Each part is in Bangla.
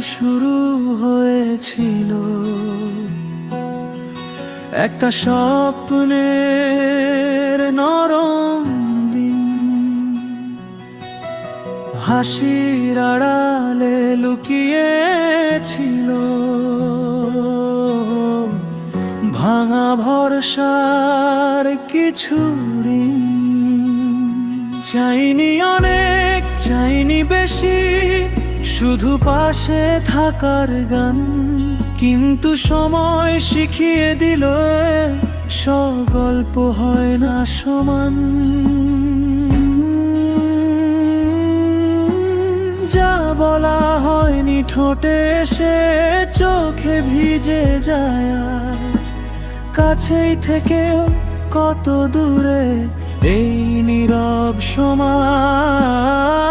শুরু হয়েছিল। একটা স্বপ্নের নরম দিন। হাসির আড়ালে লুকিয়েছিল। ভাঙা ভরসার কিছু চাইনি অনেক, চাইনি বেশি শুধু পাশে থাকার গান, কিন্তু সময় শিখিয়ে দিল সব গল্প হয় না সমান। যা বলা হয়নি ঠোঁটে, সে চোখে ভিজে যায় আজ। কাছেই থেকেও কত দূরে এই নীরব সময়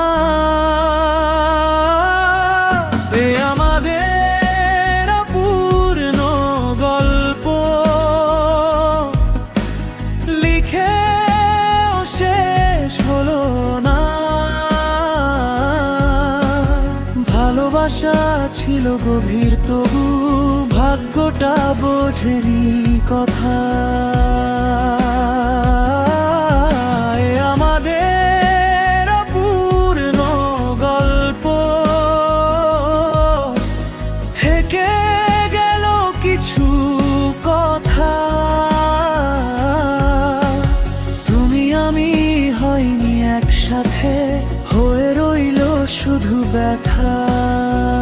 ভালোবাসা ছিল গভীর তবু ভাগ্যটা বোঝেনি কথা। শুধু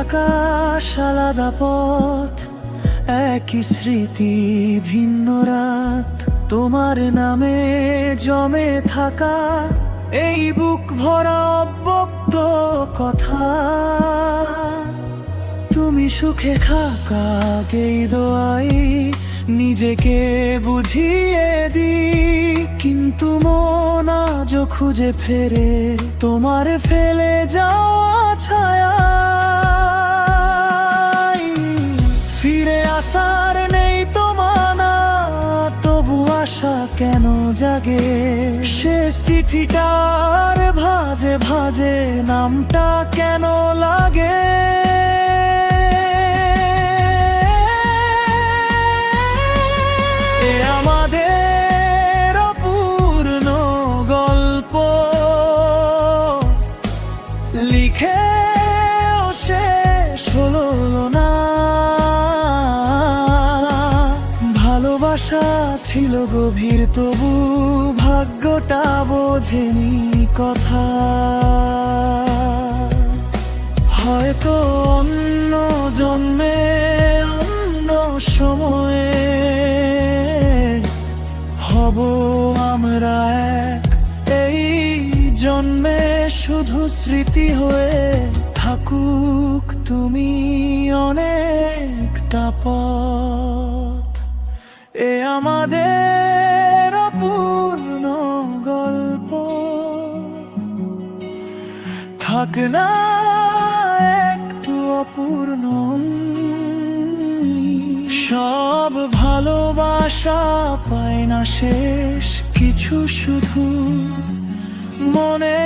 আকাশ আলাদা পথ, একই স্মৃতি, ভিন্ন রাত। তোমার নামে জমে থাকা এই বুক ভরা অব্যক্ত কথা। তুমি সুখে থাকা গেই দোয়াই নিজেকে বুঝিয়ে দি কিন্তু মন আজও খুঁজে ফেরে, তোমার ফেলে যাওয়া জাগে। শেষ চিঠিটার ভাজে ভাজে নামটা কেন লাগে? ছিল গভীর, তবু ভাগ্যটা বোঝেনি কথা। হয়তো অন্য জন্মে, অন্য সময়ে হব আমরা এক। এই জন্মে শুধু স্মৃতি হয়ে থাকুক তুমি অনেকটা পথ। থাক না একটু অপূর্ণ। সব ভালোবাসা পায় না শেষ কিছু শুধু মনে